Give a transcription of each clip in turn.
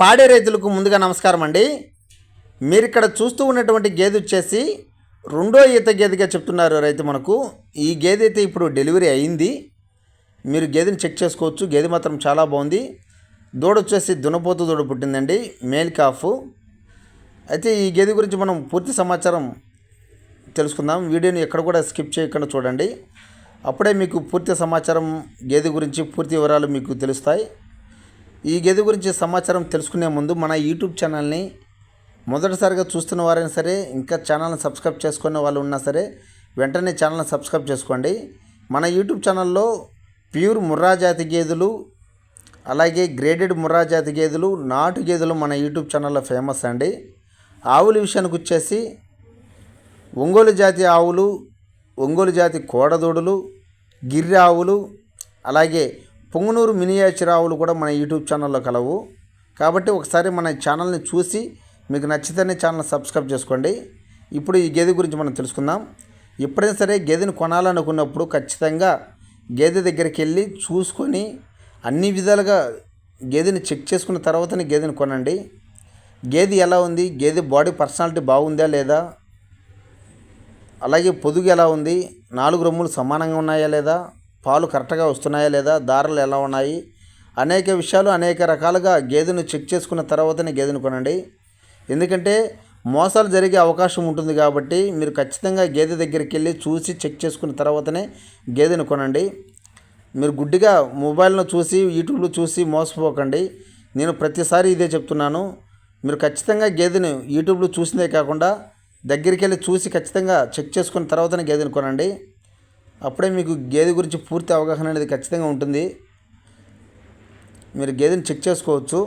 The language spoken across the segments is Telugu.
పాడే రైతులకు ముందుగా నమస్కారం అండి. మీరు ఇక్కడ చూస్తూ ఉన్నటువంటి గేదె వచ్చేసి రెండో ఈత గేదెగా చెప్తున్నారు రైతు మనకు. ఈ గేదె అయితే ఇప్పుడు డెలివరీ అయింది. మీరు గేదెని చెక్ చేసుకోవచ్చు. గేదె మాత్రం చాలా బాగుంది. దూడ వచ్చేసి దునపోతు దూడ పుట్టిందండి. Male calf. అయితే ఈ గేదె గురించి మనం పూర్తి సమాచారం తెలుసుకుందాం. వీడియోని ఎక్కడ కూడా స్కిప్ చేయకుండా చూడండి. అప్పుడే మీకు పూర్తి సమాచారం గేదె గురించి పూర్తి వివరాలు మీకు తెలుస్తాయి. ఈ గేదె గురించి సమాచారం తెలుసుకునే ముందు మన యూట్యూబ్ ఛానల్ని మొదటిసారిగా చూస్తున్న వారైనా సరే ఇంకా ఛానల్ని సబ్స్క్రైబ్ చేసుకునే వాళ్ళు ఉన్నా సరే వెంటనే ఛానల్ని సబ్స్క్రైబ్ చేసుకోండి. మన యూట్యూబ్ ఛానల్లో ప్యూర్ ముర్రా జాతి గేదెలు అలాగే గ్రేడెడ్ ముర్రా జాతి గేదెలు నాటు గేదెలు మన యూట్యూబ్ ఛానల్లో ఫేమస్ అండి. ఆవుల విషయానికి వచ్చేసి ఒంగోలు జాతి ఆవులు ఒంగోలు జాతి కోడదూడలు గిర్రె ఆవులు అలాగే పొంగునూరు మినియేచర్ ఆవులు కూడా మన యూట్యూబ్ ఛానల్లో కలవు. కాబట్టి ఒకసారి మన ఛానల్ని చూసి మీకు నచ్చితేనే ఛానల్ సబ్స్క్రైబ్ చేసుకోండి. ఇప్పుడు ఈ గేదె గురించి మనం తెలుసుకుందాం. ఎప్పుడైనా సరే గేదెని కొనాలనుకున్నప్పుడు ఖచ్చితంగా గేదె దగ్గరికి వెళ్ళి చూసుకొని అన్ని విధాలుగా గేదెని చెక్ చేసుకున్న తర్వాతనే గేదెని కొనండి. గేదె ఎలా ఉంది? గేదె బాడీ పర్సనాలిటీ బాగుందా లేదా? అలాగే పొదుగు ఎలా ఉంది? నాలుగు రొమ్ములు సమానంగా ఉన్నాయా లేదా? పాలు కరెక్ట్గా వస్తున్నాయా లేదా దారాలు ఎలా ఉన్నాయి? అనేక విషయాలు అనేక రకాలుగా గేదెను చెక్ చేసుకున్న తర్వాతనే గేదెను కొనండి. ఎందుకంటే మోసాలు జరిగే అవకాశం ఉంటుంది కాబట్టి మీరు ఖచ్చితంగా గేదె దగ్గరికి వెళ్ళి చూసి చెక్ చేసుకున్న తర్వాతనే గేదెను కొనండి. మీరు గుడ్డిగా మొబైల్ను చూసి యూట్యూబ్లో చూసి మోసపోకండి. నేను ప్రతిసారి ఇదే చెప్తున్నాను. మీరు ఖచ్చితంగా గేదెను యూట్యూబ్లో చూసిందే కాకుండా దగ్గరికి వెళ్ళి చూసి ఖచ్చితంగా చెక్ చేసుకున్న తర్వాతనే గేదెను కొనండి. అప్పుడే మీకు గేదె గురించి పూర్తి అవగాహన అనేది ఖచ్చితంగా ఉంటుంది. మీరు గేదెని చెక్ చేసుకోవచ్చు.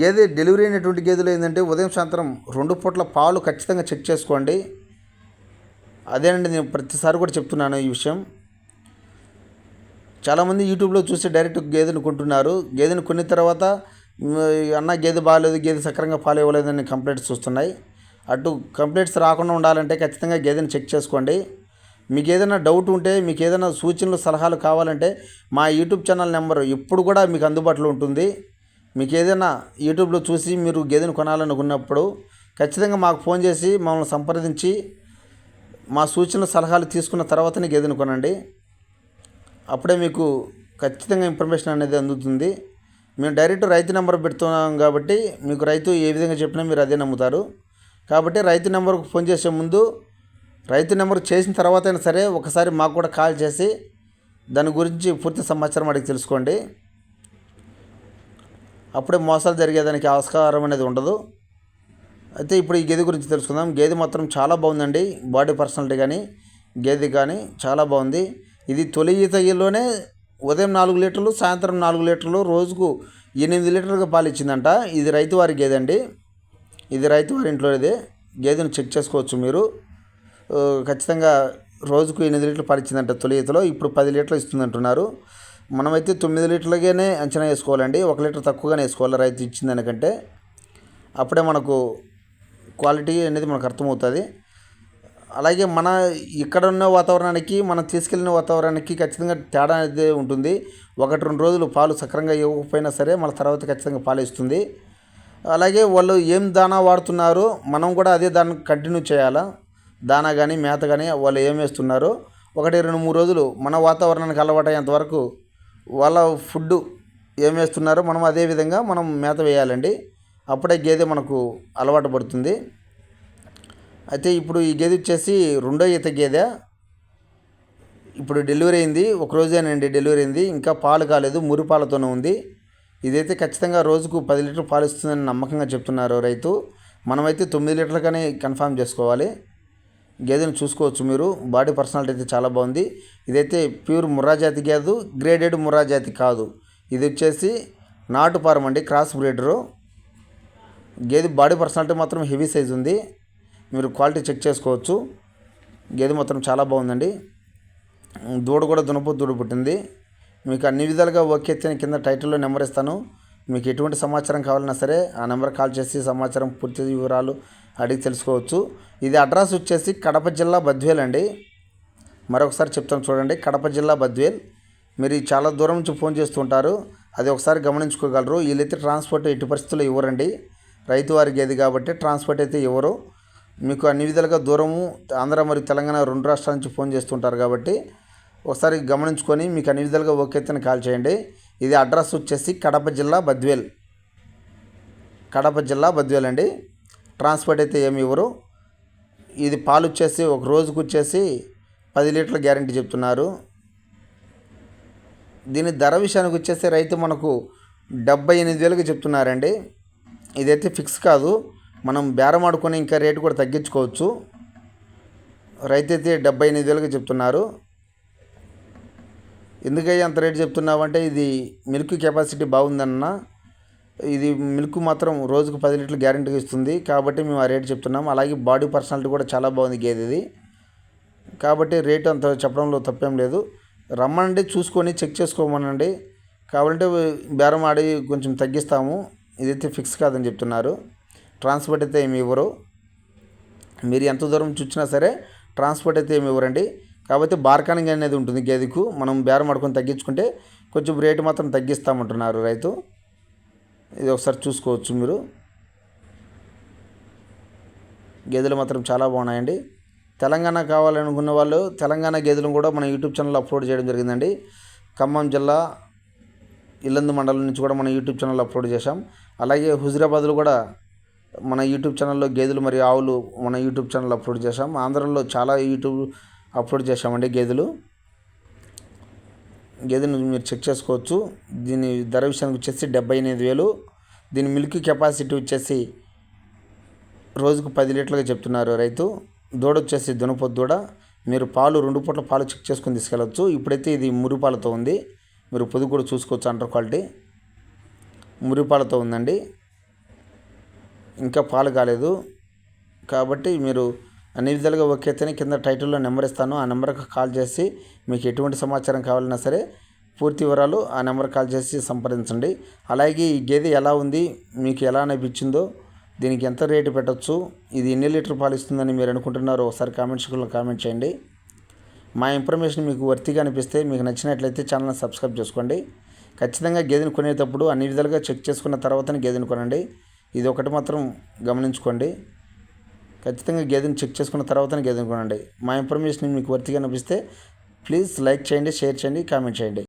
గేదె డెలివరీ అయినటువంటి గేదెలు ఏంటంటే ఉదయం సాయంత్రం రెండు పూట్ల పాలు ఖచ్చితంగా చెక్ చేసుకోండి. అదేనండి నేను ప్రతిసారి కూడా చెప్తున్నాను ఈ విషయం. చాలామంది యూట్యూబ్లో చూసి డైరెక్ట్ గేదెను కొంటున్నారు. గేదెను కొన్న తర్వాత అన్న గేదె బాగాలేదు గేదె సక్రంగా పాలు ఇవ్వలేదని కంప్లైంట్స్ వస్తున్నాయి. అటు కంప్లైంట్స్ రాకుండా ఉండాలంటే ఖచ్చితంగా గేదెని చెక్ చేసుకోండి. మీకు ఏదైనా డౌట్ ఉంటే మీకు ఏదైనా సూచనలు సలహాలు కావాలంటే మా యూట్యూబ్ ఛానల్ నెంబర్ ఎప్పుడు కూడా మీకు అందుబాటులో ఉంటుంది. మీకు ఏదైనా యూట్యూబ్లో చూసి మీరు గేదెను కొనాలనుకున్నప్పుడు ఖచ్చితంగా మాకు ఫోన్ చేసి మమ్మల్ని సంప్రదించి మా సూచనలు సలహాలు తీసుకున్న తర్వాతనే గేదెను కొనండి. అప్పుడే మీకు ఖచ్చితంగా ఇన్ఫర్మేషన్ అనేది అందుతుంది. మేము డైరెక్ట్ రైతు నెంబర్ పెడుతున్నాం కాబట్టి మీకు రైతు ఏ విధంగా చెప్పినా మీరు అదే నమ్ముతారు. కాబట్టి రైతు నెంబర్కు ఫోన్ చేసే ముందు రైతు నెంబర్ చేసిన తర్వాత అయినా సరే ఒకసారి మాకు కూడా కాల్ చేసి దాని గురించి పూర్తి సమాచారం అడిగి తెలుసుకోండి. అప్పుడే మోసాలు జరిగేదానికి ఆస్కారం అనేది ఉండదు. అయితే ఇప్పుడు ఈ గేదె గురించి తెలుసుకుందాం. గేదె మాత్రం చాలా బాగుందండి. బాడీ పర్సనాలిటీ కానీ గేదె కానీ చాలా బాగుంది. ఇది తొలి ఈతలోనే ఉదయం నాలుగు లీటర్లు సాయంత్రం నాలుగు లీటర్లు రోజుకు ఎనిమిది లీటర్లుగా పాలు ఇచ్చిందంట ఇది రైతు వారి గేదె అండి. ఇది రైతు వారి ఇది. గేదెను చెక్ చేసుకోవచ్చు మీరు. ఖచ్చితంగా రోజుకు ఎనిమిది లీటర్లు పాలు ఇచ్చిందంట తొలి ఈతలో ఇప్పుడు పది లీటర్లు ఇస్తుందంటున్నారు. మనమైతే తొమ్మిది లీటర్లగానే అంచనా వేసుకోవాలండి ఒక లీటర్ తక్కువగానే వేసుకోవాలి రైతు ఇచ్చిన దానికంటే అప్పుడే మనకు క్వాలిటీ అనేది మనకు అర్థమవుతుంది. అలాగే మన ఇక్కడ ఉన్న వాతావరణానికి మనం తీసుకెళ్ళిన వాతావరణానికి ఖచ్చితంగా తేడా అనేది ఉంటుంది. ఒకటి రెండు రోజులు పాలు సక్రంగా ఇవ్వకపోయినా సరే మన తర్వాత ఖచ్చితంగా పాలు ఇస్తుంది. అలాగే వాళ్ళు ఏం దానా వాడుతున్నారో మనం కూడా అదే దాన్ని కంటిన్యూ చేయాలా? దానా కానీ మేత కానీ వాళ్ళు ఏం వేస్తున్నారో ఒకటి రెండు మూడు రోజులు మన వాతావరణానికి అలవాటయ్యేంత వరకు వాళ్ళ ఫుడ్ ఏం వేస్తున్నారో మనం అదే విధంగా మనం మేత వేయాలండి. అప్పుడే గేదె మనకు అలవాటు పడుతుంది. అయితే ఇప్పుడు ఈ గేదె వచ్చేసి రెండో ఈత గేదె. ఇప్పుడు డెలివరీ అయింది ఒక రోజేనండి డెలివరీ అయింది. ఇంకా పాలు కాలేదు మురి పాలతోనే ఉంది. ఇదైతే ఖచ్చితంగా రోజుకు పది లీటర్ పాలు ఇస్తుందని నమ్మకంగా చెప్తున్నారు రైతు. మనమైతే తొమ్మిది లీటర్లుగానే కన్ఫామ్ చేసుకోవాలి. గేదెను చూసుకోవచ్చు మీరు. బాడీ పర్సనాలిటీ అయితే చాలా బాగుంది. ఇదైతే ప్యూర్ ముర్రా జాతి గేదు గ్రేడెడ్ ముర్రా జాతి కాదు. ఇది వచ్చేసి నాటు ఫారం అండి క్రాస్ బ్రీడరు. గేదె బాడీ పర్సనాలిటీ మాత్రం హెవీ సైజ్ ఉంది. మీరు క్వాలిటీ చెక్ చేసుకోవచ్చు. గేదె మాత్రం చాలా బాగుందండి. దూడ కూడా దునపు దూడ పుట్టింది. మీకు అన్ని విధాలుగా ఓకే అయితే నేను కింద టైటిల్లో నెంబర్ ఇస్తాను. మీకు ఎటువంటి సమాచారం కావాలన్నా సరే ఆ నెంబర్ కాల్ చేసి సమాచారం పూర్తి వివరాలు అడిగి తెలుసుకోవచ్చు. ఇది అడ్రస్ వచ్చేసి కడప జిల్లా బద్వేల్ అండి. మరొకసారి చెప్తాను చూడండి. కడప జిల్లా బద్వేల్. మీరు చాలా దూరం నుంచి ఫోన్ చేస్తుంటారు అది ఒకసారి గమనించుకోగలరు. వీళ్ళైతే ట్రాన్స్పోర్ట్ ఎట్టి పరిస్థితుల్లో ఇవ్వరండి. రైతు వారి గేదె కాబట్టి ట్రాన్స్పోర్ట్ అయితే ఇవ్వరు. మీకు అన్ని విధాలుగా దూరము ఆంధ్ర మరియు తెలంగాణ రెండు రాష్ట్రాల నుంచి ఫోన్ చేస్తుంటారు కాబట్టి ఒకసారి గమనించుకొని మీకు అన్ని విధాలుగా ఓకే అయితే కాల్ చేయండి. ఇది అడ్రస్ వచ్చేసి కడప జిల్లా బద్వేల్. కడప జిల్లా బద్వేల్ అండి. ట్రాన్స్పోర్ట్ అయితే ఏమి ఇవ్వరు. ఇది పాలు వచ్చేసి ఒక రోజుకు వచ్చేసి పది లీటర్ల గ్యారంటీ చెప్తున్నారు. దీని ధర విషయానికి వచ్చేసి రైతు మనకు డెబ్బై ఎనిమిది వేలకు చెప్తున్నారండి. ఇదైతే ఫిక్స్ కాదు. మనం బేరం ఆడుకొని ఇంకా రేటు కూడా తగ్గించుకోవచ్చు. రైతు అయితే డెబ్బై ఎనిమిది వేలకు చెప్తున్నారు. ఎందుకయ్యా అంత రేటు చెప్తున్నావంటే ఇది మిల్క్ కెపాసిటీ బాగుందన్న ఇది మిల్క్ మాత్రం రోజుకు పది లీటర్లు గ్యారెంటీగా ఇస్తుంది. కాబట్టి మేము ఆ రేటు చెప్తున్నాం. అలాగే బాడీ పర్సనాలిటీ కూడా చాలా బాగుంది గేదెది కాబట్టి రేటు అంత చెప్పడంలో తప్పేం లేదు. రమ్మనండి చూసుకొని చెక్ చేసుకోమనండి. కావాలంటే బేరం ఆడి కొంచెం తగ్గిస్తాము. ఇదైతే ఫిక్స్ కాదని చెప్తున్నారు. ట్రాన్స్పోర్ట్ అయితే ఏమి ఇవ్వరు. మీరు ఎంత దూరం చూచినా సరే ట్రాన్స్పోర్ట్ అయితే ఏమి ఇవ్వరండి. కాబట్టి బార్కానింగ్ అనేది ఉంటుంది గేదెకు. మనం బేరం ఆడుకొని తగ్గించుకుంటే కొంచెం రేటు మాత్రం తగ్గిస్తామంటున్నారు రైతు. ఇది ఒకసారి చూసుకోవచ్చు మీరు. గేదెలు మాత్రం చాలా బాగున్నాయండి. తెలంగాణ కావాలనుకున్న వాళ్ళు తెలంగాణ గేదెలను కూడా మన యూట్యూబ్ ఛానల్ అప్లోడ్ చేయడం జరిగిందండి. ఖమ్మం జిల్లా ఇల్లందు మండలం నుంచి కూడా మన యూట్యూబ్ ఛానల్ అప్లోడ్ చేశాం. అలాగే హుజురాబాద్లో కూడా మన యూట్యూబ్ ఛానల్లో గేదెలు మరియు ఆవులు మన యూట్యూబ్ ఛానల్ అప్లోడ్ చేశాం. ఆంధ్రలో చాలా యూట్యూబ్ అప్లోడ్ చేశామండి గేదెలు. గేదెను మీరు చెక్ చేసుకోవచ్చు. దీని ధర విషయానికి వచ్చేసి డెబ్బై ఎనిమిది వేలు. దీని మిల్క్ కెపాసిటీ వచ్చేసి రోజుకు పది లీటర్లుగా చెప్తున్నారు రైతు. దూడ వచ్చేసి దునపొద్దు దూడ. మీరు పాలు రెండు పూట్ల పాలు చెక్ చేసుకొని తీసుకెళ్ళవచ్చు ఇప్పుడైతే ఇది మురిపాలతో ఉంది. మీరు పొదుగు కూడా చూసుకోవచ్చు అంటర్ క్వాలిటీ. మురిపాలతో ఉందండి. ఇంకా పాలు కాలేదు. కాబట్టి మీరు అన్ని విధాలుగా ఓకే అయితేనే కింద టైటిల్లో నెంబర్ ఇస్తాను. ఆ నెంబర్కి కాల్ చేసి మీకు ఎటువంటి సమాచారం కావాలన్నా సరే పూర్తి వివరాలు ఆ నెంబర్ కాల్ చేసి సంప్రదించండి. అలాగే ఈ గేదె ఎలా ఉంది మీకు ఎలా అనిపించిందో దీనికి ఎంత రేటు పెట్టచ్చు ఇది ఎన్ని లీటర్ పాలు ఇస్తుందని మీరు అనుకుంటున్నారో ఒకసారి కామెంట్స్ కామెంట్ చేయండి. మా ఇన్ఫర్మేషన్ మీకు వర్తిగా అనిపిస్తే మీకు నచ్చినట్లయితే ఛానల్ని సబ్స్క్రైబ్ చేసుకోండి. ఖచ్చితంగా గేదెని కొనేటప్పుడు అన్ని విధాలుగా చెక్ చేసుకున్న తర్వాతనే గేదెని కొనండి. ఇది ఒకటి మాత్రం గమనించుకోండి. ఖచ్చితంగా గేదెని చెక్ చేసుకున్న తర్వాతనే గేదెని కొనండి. మా ఇన్ఫర్మేషన్ మీకు వర్తిగా అనిపిస్తే ప్లీజ్ లైక్ చేయండి షేర్ చేయండి కామెంట్ చేయండి.